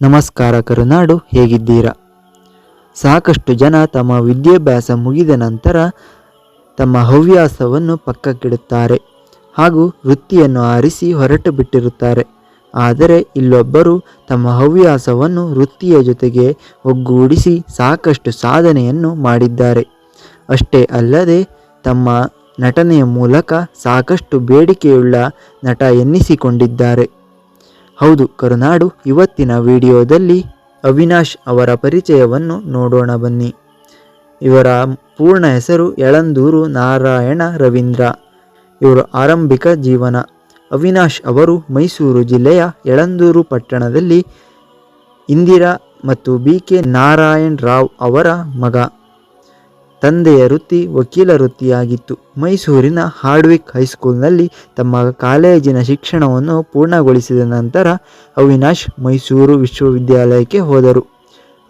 ನಮಸ್ಕಾರ ಕರುನಾಡು, ಹೇಗಿದ್ದೀರಾ? ಸಾಕಷ್ಟು ಜನ ತಮ್ಮ ವಿದ್ಯಾಭ್ಯಾಸ ಮುಗಿದ ನಂತರ ತಮ್ಮ ಹವ್ಯಾಸವನ್ನು ಪಕ್ಕಕ್ಕಿಡುತ್ತಾರೆ ಹಾಗೂ ವೃತ್ತಿಯನ್ನು ಆರಿಸಿ ಹೊರಟು ಬಿಟ್ಟಿರುತ್ತಾರೆ. ಆದರೆ ಇಲ್ಲೊಬ್ಬರು ತಮ್ಮ ಹವ್ಯಾಸವನ್ನು ವೃತ್ತಿಯ ಜೊತೆಗೆ ಒಗ್ಗೂಡಿಸಿ ಸಾಕಷ್ಟು ಸಾಧನೆಯನ್ನು ಮಾಡಿದ್ದಾರೆ. ಅಷ್ಟೇ ಅಲ್ಲದೆ ತಮ್ಮ ನಟನೆಯ ಮೂಲಕ ಸಾಕಷ್ಟು ಬೇಡಿಕೆಯುಳ್ಳ ನಟ ಎನ್ನಿಸಿಕೊಂಡಿದ್ದಾರೆ. ಹೌದು, ಕರುನಾಡು ಇವತ್ತಿನ ವಿಡಿಯೋದಲ್ಲಿ ಅವಿನಾಶ್ ಅವರ ಪರಿಚಯವನ್ನು ನೋಡೋಣ ಬನ್ನಿ. ಇವರ ಪೂರ್ಣ ಹೆಸರು ಯಳಂದೂರು ನಾರಾಯಣ ರವೀಂದ್ರ. ಇವರು ಆರಂಭಿಕ ಜೀವನ. ಅವಿನಾಶ್ ಅವರು ಮೈಸೂರು ಜಿಲ್ಲೆಯ ಯಳಂದೂರು ಪಟ್ಟಣದಲ್ಲಿ ಇಂದಿರಾ ಮತ್ತು ಬಿ ಕೆ ನಾರಾಯಣ್ ರಾವ್ ಅವರ ಮಗ. ತಂದೆಯ ವೃತ್ತಿ, ವಕೀಲ ವೃತ್ತಿಯಾಗಿತ್ತು. ಮೈಸೂರಿನ ಹಾರ್ಡ್ವಿಕ್ ಹೈಸ್ಕೂಲ್ನಲ್ಲಿ ತಮ್ಮ ಕಾಲೇಜಿನ ಶಿಕ್ಷಣವನ್ನು ಪೂರ್ಣಗೊಳಿಸಿದ ನಂತರ ಅವಿನಾಶ್ ಮೈಸೂರು ವಿಶ್ವವಿದ್ಯಾಲಯಕ್ಕೆ ಹೋದರು.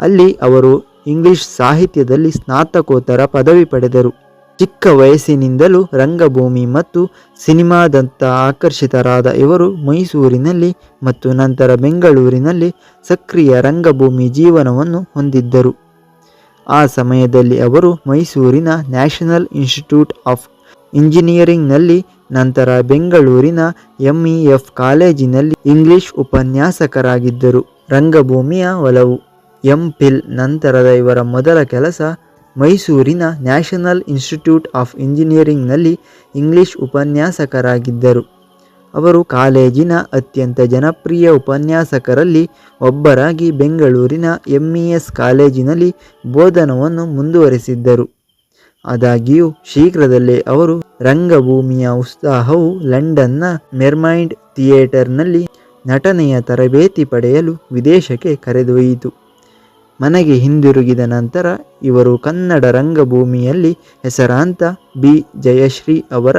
ಅಲ್ಲಿ ಅವರು ಇಂಗ್ಲಿಷ್ ಸಾಹಿತ್ಯದಲ್ಲಿ ಸ್ನಾತಕೋತ್ತರ ಪದವಿ ಪಡೆದರು. ಚಿಕ್ಕ ವಯಸ್ಸಿನಿಂದಲೂ ರಂಗಭೂಮಿ ಮತ್ತು ಸಿನಿಮಾದಂಥ ಆಕರ್ಷಿತರಾದ ಇವರು ಮೈಸೂರಿನಲ್ಲಿ ಮತ್ತು ನಂತರ ಬೆಂಗಳೂರಿನಲ್ಲಿ ಸಕ್ರಿಯ ರಂಗಭೂಮಿ ಜೀವನವನ್ನು ಹೊಂದಿದ್ದರು. ಆ ಸಮಯದಲ್ಲಿ ಅವರು ಮೈಸೂರಿನ ನ್ಯಾಷನಲ್ ಇನ್ಸ್ಟಿಟ್ಯೂಟ್ ಆಫ್ ಇಂಜಿನಿಯರಿಂಗ್ನಲ್ಲಿ, ನಂತರ ಬೆಂಗಳೂರಿನ ಎಂಇಎಫ್ ಕಾಲೇಜಿನಲ್ಲಿ ಇಂಗ್ಲಿಷ್ ಉಪನ್ಯಾಸಕರಾಗಿದ್ದರು. ರಂಗಭೂಮಿಯ ಒಲವು. ಎಂ ಪಿಲ್ ನಂತರದ ಇವರ ಮೊದಲ ಕೆಲಸ ಮೈಸೂರಿನ ನ್ಯಾಷನಲ್ ಇನ್ಸ್ಟಿಟ್ಯೂಟ್ ಆಫ್ ಇಂಜಿನಿಯರಿಂಗ್ನಲ್ಲಿ ಇಂಗ್ಲಿಷ್ ಉಪನ್ಯಾಸಕರಾಗಿದ್ದರು. ಅವರು ಕಾಲೇಜಿನ ಅತ್ಯಂತ ಜನಪ್ರಿಯ ಉಪನ್ಯಾಸಕರಲ್ಲಿ ಒಬ್ಬರಾಗಿ ಬೆಂಗಳೂರಿನ ಎಂಇಎಸ್ ಕಾಲೇಜಿನಲ್ಲಿ ಬೋಧನವನ್ನು ಮುಂದುವರೆಸಿದ್ದರು. ಆದಾಗ್ಯೂ, ಶೀಘ್ರದಲ್ಲೇ ಅವರು ರಂಗಭೂಮಿಯ ಉತ್ಸಾಹವು ಲಂಡನ್ನ ಮೆರ್ಮೈಂಡ್ ಥಿಯೇಟರ್ನಲ್ಲಿ ನಟನೆಯ ತರಬೇತಿ ಪಡೆಯಲು ವಿದೇಶಕ್ಕೆ ಕರೆದೊಯ್ಯಿತು. ಮನೆಗೆ ಹಿಂದಿರುಗಿದ ನಂತರ ಇವರು ಕನ್ನಡ ರಂಗಭೂಮಿಯಲ್ಲಿ ಹೆಸರಾಂತ ಬಿ. ಜಯಶ್ರೀ ಅವರ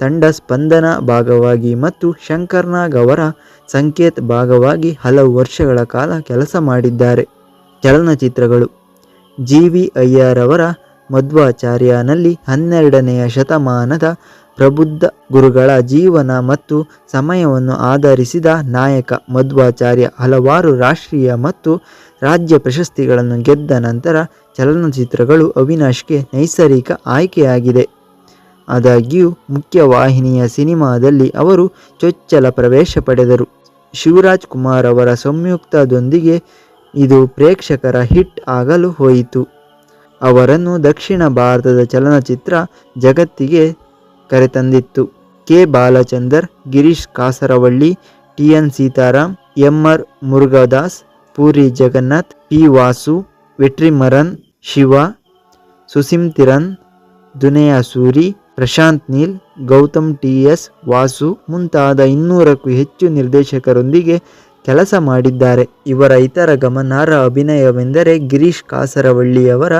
ತಂಡ ಸ್ಪಂದನ ಭಾಗವಾಗಿ ಮತ್ತು ಶಂಕರ್ನಾಗ್ ಅವರ ಸಂಕೇತ್ ಭಾಗವಾಗಿ ಹಲವು ವರ್ಷಗಳ ಕಾಲ ಕೆಲಸ ಮಾಡಿದ್ದಾರೆ. ಚಲನಚಿತ್ರಗಳು. ಜಿ ವಿ ಅವರ ಮಧ್ವಾಚಾರ್ಯನಲ್ಲಿ ಹನ್ನೆರಡನೆಯ ಶತಮಾನದ ಪ್ರಬುದ್ಧ ಗುರುಗಳ ಜೀವನ ಮತ್ತು ಸಮಯವನ್ನು ಆಧರಿಸಿದ ನಾಯಕ, ಮಧ್ವಾಚಾರ್ಯ ಹಲವಾರು ರಾಷ್ಟ್ರೀಯ ಮತ್ತು ರಾಜ್ಯ ಪ್ರಶಸ್ತಿಗಳನ್ನು ಗೆದ್ದ ನಂತರ ಚಲನಚಿತ್ರಗಳು ಅವಿನಾಶ್ಗೆ ನೈಸರ್ಗಿಕ ಆಯ್ಕೆಯಾಗಿದೆ. ಆದಾಗ್ಯೂ ಮುಖ್ಯವಾಹಿನಿಯ ಸಿನಿಮಾದಲ್ಲಿ ಅವರು ಚೊಚ್ಚಲ ಪ್ರವೇಶ ಪಡೆದರು. ಶಿವರಾಜ್ ಕುಮಾರ್ ಅವರ ಸಂಯುಕ್ತದೊಂದಿಗೆ ಇದು ಪ್ರೇಕ್ಷಕರ ಹಿಟ್ ಆಗಲು ಹೋಯಿತು. ಅವರನ್ನು ದಕ್ಷಿಣ ಭಾರತದ ಚಲನಚಿತ್ರ ಜಗತ್ತಿಗೆ ಕರೆತಂದಿತ್ತು. K. Balachander, Girish Kasaravalli, T. N. Sitaram, M. R. Murugadoss Puri Jagannath, P. Vasu, Vetrimaaran, Siva Suseenthiran Duniya Suri Prashanth Neel, Gautham T S, Vasu ಮುಂತಾದ ಇನ್ನೂರಕ್ಕೂ ಹೆಚ್ಚು ನಿರ್ದೇಶಕರೊಂದಿಗೆ ಕೆಲಸ ಮಾಡಿದ್ದಾರೆ. ಇವರ ಇತರ ಗಮನಾರ್ಹ ಅಭಿನಯವೆಂದರೆ ಗಿರೀಶ್ ಕಾಸರವಳ್ಳಿಯವರ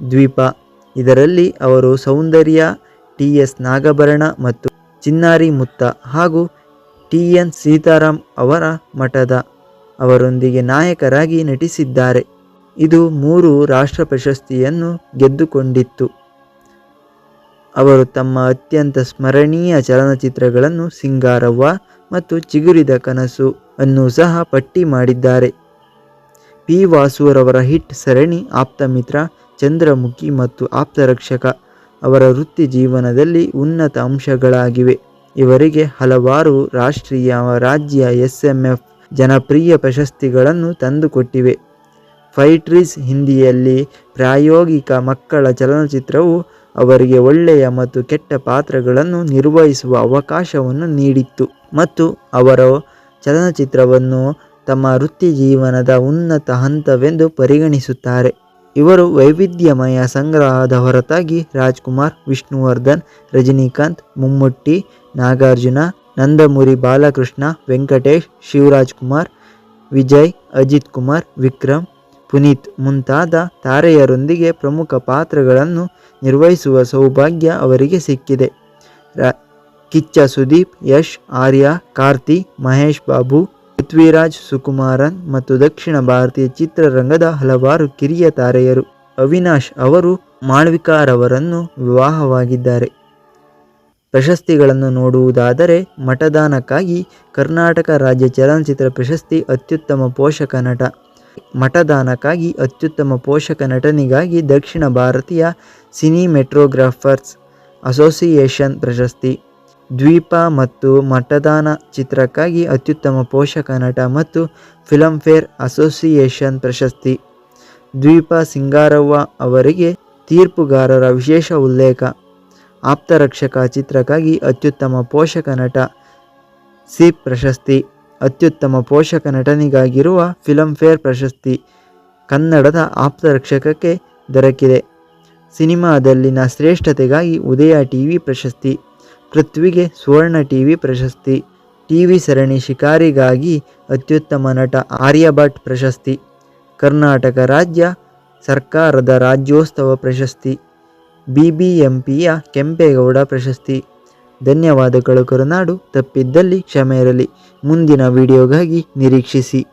ದ್ವೀಪ. ಇದರಲ್ಲಿ ಅವರು ಸೌಂದರ್ಯ, ಟಿ ಎಸ್ ನಾಗಭರಣ ಮತ್ತು ಚಿನ್ನಾರಿ ಮುತ್ತ ಹಾಗೂ ಟಿ ಎನ್ ಸೀತಾರಾಮ್ ಅವರ ಮಠದ ಅವರೊಂದಿಗೆ ನಾಯಕರಾಗಿ ನಟಿಸಿದ್ದಾರೆ. ಇದು ಮೂರು ರಾಷ್ಟ್ರ ಪ್ರಶಸ್ತಿಯನ್ನು ಗೆದ್ದುಕೊಂಡಿತ್ತು. ಅವರು ತಮ್ಮ ಅತ್ಯಂತ ಸ್ಮರಣೀಯ ಚಲನಚಿತ್ರಗಳನ್ನು ಸಿಂಗಾರವ್ವ ಮತ್ತು ಚಿಗುರಿದ ಕನಸು ಅನ್ನು ಸಹ ಪಟ್ಟಿ ಮಾಡಿದ್ದಾರೆ. ಪಿ. ವಾಸುರವರ ಹಿಟ್ ಸರಣಿ ಆಪ್ತಮಿತ್ರ ಚಂದ್ರಮುಖಿ ಮತ್ತು ಆಪ್ತರಕ್ಷಕ ಅವರ ವೃತ್ತಿ ಜೀವನದಲ್ಲಿ ಉನ್ನತ ಅಂಶಗಳಾಗಿವೆ. ಇವರಿಗೆ ಹಲವಾರು ರಾಷ್ಟ್ರೀಯ ರಾಜ್ಯ ಎಸ್ ಎಂ ಎಫ್ ಜನಪ್ರಿಯ ಪ್ರಶಸ್ತಿಗಳನ್ನು ತಂದುಕೊಟ್ಟಿವೆ. ಫೈಟ್ರೀಸ್ ಹಿಂದಿಯಲ್ಲಿ ಪ್ರಾಯೋಗಿಕ ಮಕ್ಕಳ ಚಲನಚಿತ್ರವು ಅವರಿಗೆ ಒಳ್ಳೆಯ ಮತ್ತು ಕೆಟ್ಟ ಪಾತ್ರಗಳನ್ನು ನಿರ್ವಹಿಸುವ ಅವಕಾಶವನ್ನು ನೀಡಿತ್ತು. ಮತ್ತು ಅವರ ಚಲನಚಿತ್ರವನ್ನು ತಮ್ಮ ವೃತ್ತಿ ಜೀವನದ ಉನ್ನತ ಹಂತವೆಂದು ಪರಿಗಣಿಸುತ್ತಾರೆ. ಇವರು ವೈವಿಧ್ಯಮಯ ಸಂಗ್ರಹದ ಹೊರತಾಗಿ ರಾಜ್ಕುಮಾರ್, ವಿಷ್ಣುವರ್ಧನ್, ರಜನಿಕಾಂತ್, ಮುಮ್ಮುಟ್ಟಿ, ನಾಗಾರ್ಜುನ, ನಂದಮುರಿ ಬಾಲಕೃಷ್ಣ, ವೆಂಕಟೇಶ್ ಶಿವರಾಜ್ ಕುಮಾರ್ ವಿಜಯ್ ಅಜಿತ್ ಕುಮಾರ್ ವಿಕ್ರಮ್ ಪುನೀತ್ ಮುಂತಾದ ತಾರೆಯರೊಂದಿಗೆ ಪ್ರಮುಖ ಪಾತ್ರಗಳನ್ನು ನಿರ್ವಹಿಸುವ ಸೌಭಾಗ್ಯ ಅವರಿಗೆ ಸಿಕ್ಕಿದೆ. ರ, ಕಿಚ್ಚ ಸುದೀಪ್, ಯಶ್, ಆರ್ಯ, ಕಾರ್ತಿ, ಮಹೇಶ್ ಬಾಬು, ಪೃಥ್ವಿರಾಜ್ ಸುಕುಮಾರನ್ ಮತ್ತು ದಕ್ಷಿಣ ಭಾರತೀಯ ಚಿತ್ರರಂಗದ ಹಲವಾರು ಕಿರಿಯ ತಾರೆಯರು. ಅವಿನಾಶ್ ಅವರು ಮಾಳ್ವಿಕಾರವರನ್ನು ವಿವಾಹವಾಗಿದ್ದಾರೆ. ಪ್ರಶಸ್ತಿಗಳನ್ನು ನೋಡುವುದಾದರೆ ಮಠದಾನಕ್ಕಾಗಿ ಕರ್ನಾಟಕ ರಾಜ್ಯ ಚಲನಚಿತ್ರ ಪ್ರಶಸ್ತಿ ಅತ್ಯುತ್ತಮ ಪೋಷಕ ನಟ ಮತದಾನಕ್ಕಾಗಿ ಅತ್ಯುತ್ತಮ ಪೋಷಕ ನಟನಿಗಾಗಿ ದಕ್ಷಿಣ ಭಾರತೀಯ ಸಿನಿಮೆಟ್ರೋಗ್ರಾಫರ್ಸ್ ಅಸೋಸಿಯೇಷನ್ ಪ್ರಶಸ್ತಿ. ದ್ವೀಪ ಮತ್ತು ಮಠದಾನ ಚಿತ್ರಕ್ಕಾಗಿ ಅತ್ಯುತ್ತಮ ಪೋಷಕ ನಟ ಮತ್ತು ಫಿಲಂಫೇರ್ ಅಸೋಸಿಯೇಷನ್ ಪ್ರಶಸ್ತಿ. ದ್ವೀಪ ಸಿಂಗಾರವ್ವ ಅವರಿಗೆ ತೀರ್ಪುಗಾರರ ವಿಶೇಷ ಉಲ್ಲೇಖ. ಆಪ್ತರಕ್ಷಕ ಚಿತ್ರಕ್ಕಾಗಿ ಅತ್ಯುತ್ತಮ ಪೋಷಕ ನಟ ಸಿ ಪ್ರಶಸ್ತಿ. ಅತ್ಯುತ್ತಮ ಪೋಷಕ ನಟನಿಗಾಗಿರುವ ಫೇರ್ ಪ್ರಶಸ್ತಿ ಕನ್ನಡದ ಆಪ್ತರಕ್ಷಕಕ್ಕೆ ದೊರಕಿದೆ. ಸಿನಿಮಾದಲ್ಲಿನ ಶ್ರೇಷ್ಠತೆಗಾಗಿ ಉದಯ ಟಿವಿ ಪ್ರಶಸ್ತಿ, ಪೃಥ್ವಿಗೆ ಸುವರ್ಣ ಟಿವಿ ಪ್ರಶಸ್ತಿ, ಟಿವಿ ಸರಣಿ ಶಿಕಾರಿಗಾಗಿ ಅತ್ಯುತ್ತಮ ನಟ ಆರ್ಯಭಟ್ ಪ್ರಶಸ್ತಿ, ಕರ್ನಾಟಕ ರಾಜ್ಯ ಸರ್ಕಾರದ ರಾಜ್ಯೋತ್ಸವ ಪ್ರಶಸ್ತಿ, ಬಿಬಿಎಂಪಿಯ ಕೆಂಪೇಗೌಡ ಪ್ರಶಸ್ತಿ. ಧನ್ಯವಾದಗಳು ಕರುನಾಡು. ತಪ್ಪಿದ್ದಲ್ಲಿ ಕ್ಷಮೆ ಇರಲಿ. ಮುಂದಿನ ವಿಡಿಯೋಗಾಗಿ ನಿರೀಕ್ಷಿಸಿ.